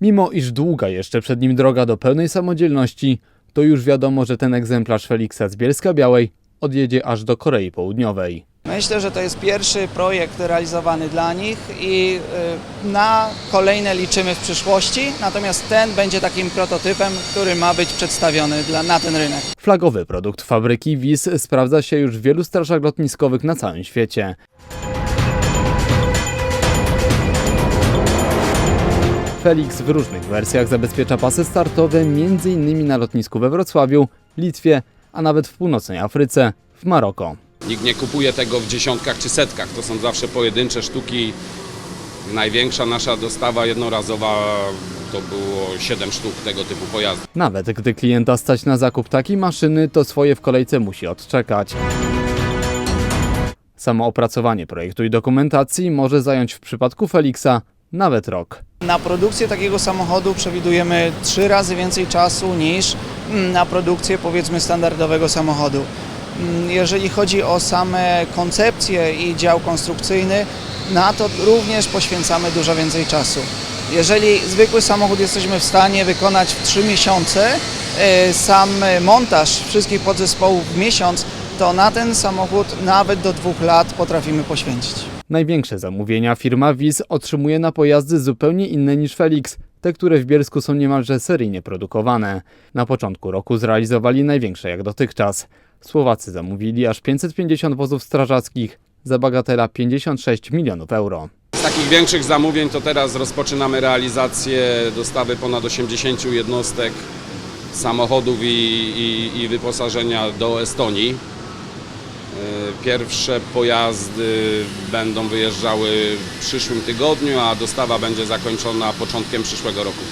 Mimo iż długa jeszcze przed nim droga do pełnej samodzielności, to już wiadomo, że ten egzemplarz Feliksa z Bielska Białej odjedzie aż do Korei Południowej. Myślę, że to jest pierwszy projekt realizowany dla nich i y, na kolejne liczymy w przyszłości, natomiast ten będzie takim prototypem, który ma być przedstawiony dla, na ten rynek. Flagowy produkt fabryki WIS sprawdza się już w wielu strażach lotniskowych na całym świecie. Felix w różnych wersjach zabezpiecza pasy startowe m.in. na lotnisku we Wrocławiu, Litwie, a nawet w północnej Afryce, w Maroko. Nikt nie kupuje tego w dziesiątkach czy setkach. To są zawsze pojedyncze sztuki. Największa nasza dostawa jednorazowa to było 7 sztuk tego typu pojazdów. Nawet gdy klienta stać na zakup takiej maszyny, to swoje w kolejce musi odczekać. Samo opracowanie projektu i dokumentacji może zająć w przypadku Felixa nawet rok. Na produkcję takiego samochodu przewidujemy trzy razy więcej czasu niż mm, na produkcję powiedzmy standardowego samochodu. Mm, Jeżeli chodzi o same koncepcje i dział konstrukcyjny, na to również poświęcamy dużo więcej czasu. Jeżeli zwykły samochód jesteśmy w stanie wykonać w 3 miesiące, e, sam montaż wszystkich podzespołów w miesiąc, to na ten samochód nawet do dwóch lat potrafimy poświęcić. Największe zamówienia firma WIS otrzymuje na pojazdy zupełnie inne niż Felix, te które w Bielsku są niemalże seryjnie produkowane. Na początku roku zrealizowali największe jak dotychczas. Słowacy zamówili aż 550 wozów strażackich za bagatela 56 milionów euro. Z takich większych zamówień to teraz rozpoczynamy realizację dostawy ponad 80 jednostek samochodów i, i, i wyposażenia do Estonii. E, Pierwsze pojazdy będą wyjeżdżały w przyszłym tygodniu, a dostawa będzie zakończona początkiem przyszłego roku.